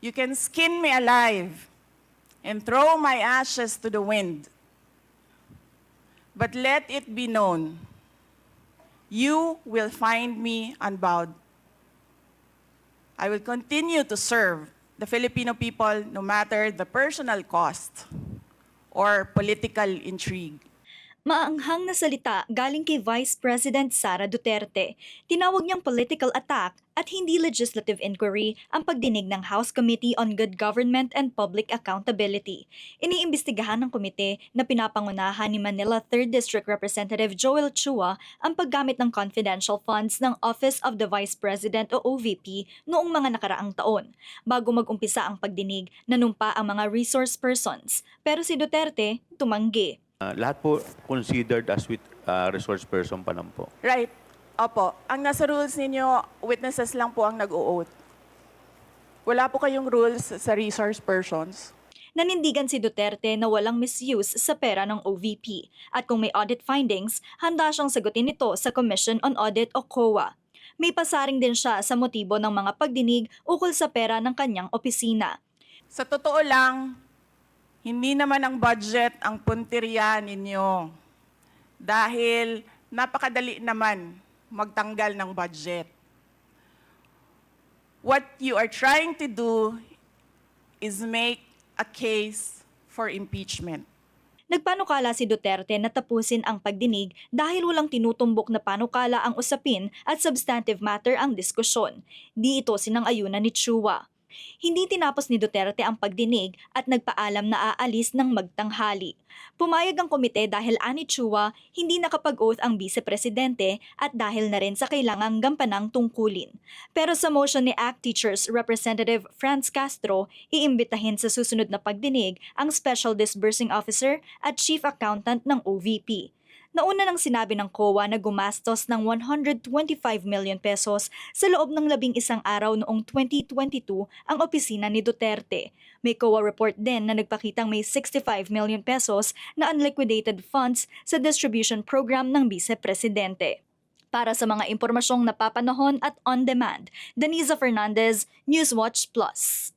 You can skin me alive and throw my ashes to the wind. But let it be known, you will find me unbowed. I will continue to serve the Filipino people no matter the personal cost or political intrigue. Maanghang na salita galing kay Vice President Sara Duterte. Tinawag niyang political attack at hindi legislative inquiry ang pagdinig ng House Committee on Good Government and Public Accountability. Iniimbestigahan ng komite na pinapangunahan ni Manila 3rd District Representative Joel Chua ang paggamit ng confidential funds ng Office of the Vice President o OVP noong mga nakaraang taon. Bago mag-umpisa ang pagdinig, nanumpa ang mga resource persons. Pero si Duterte tumanggi. Ah, lahat po considered as with ah, resource person pa lang po. Right. Opo. Ang nasa rules ninyo, witnesses lang po ang nag-o-oath. Wala po kayong rules sa resource persons. Nanindigan si Duterte na walang misuse sa pera ng OVP at kung may audit findings, handa siyang sagutin ito sa Commission on Audit o COA. May pasaring din siya sa motibo ng mga pagdinig ukol sa pera ng kanyang opisina. Sa totoo lang, hindi naman ang budget ang punteriya ninyo. Dahil napakadali naman magtanggal ng budget. What you are trying to do is make a case for impeachment. Nagpanukala si Duterte na tapusin ang pagdinig dahil walang tinutumbok na panukala ang usapin at substantive matter ang diskusyon. Di ito sinang-ayunan ni Chua. Hindi tinapos ni Duterte ang pagdinig at nagpaalam na aalis ng magtanghali. Pumayag ang komite dahil ani Chua hindi nakapag-oath ang vice-presidente at dahil na rin sa kailangang gampanang tungkulin. Pero sa motion ni ACT Teachers Representative Franz Castro, iimbitahin sa susunod na pagdinig ang Special Disbursing Officer at Chief Accountant ng OVP. Nauna nang sinabi ng COA na gumastos ng 125 million pesos sa loob ng labing isang araw noong 2022 ang opisina ni Duterte. May COA report din na nagpakitang may 65 million pesos na unliquidated funds sa distribution program ng vice-presidente. Para sa mga impormasyong napapanahon at on-demand, Deniza Fernandez, Newswatch Plus.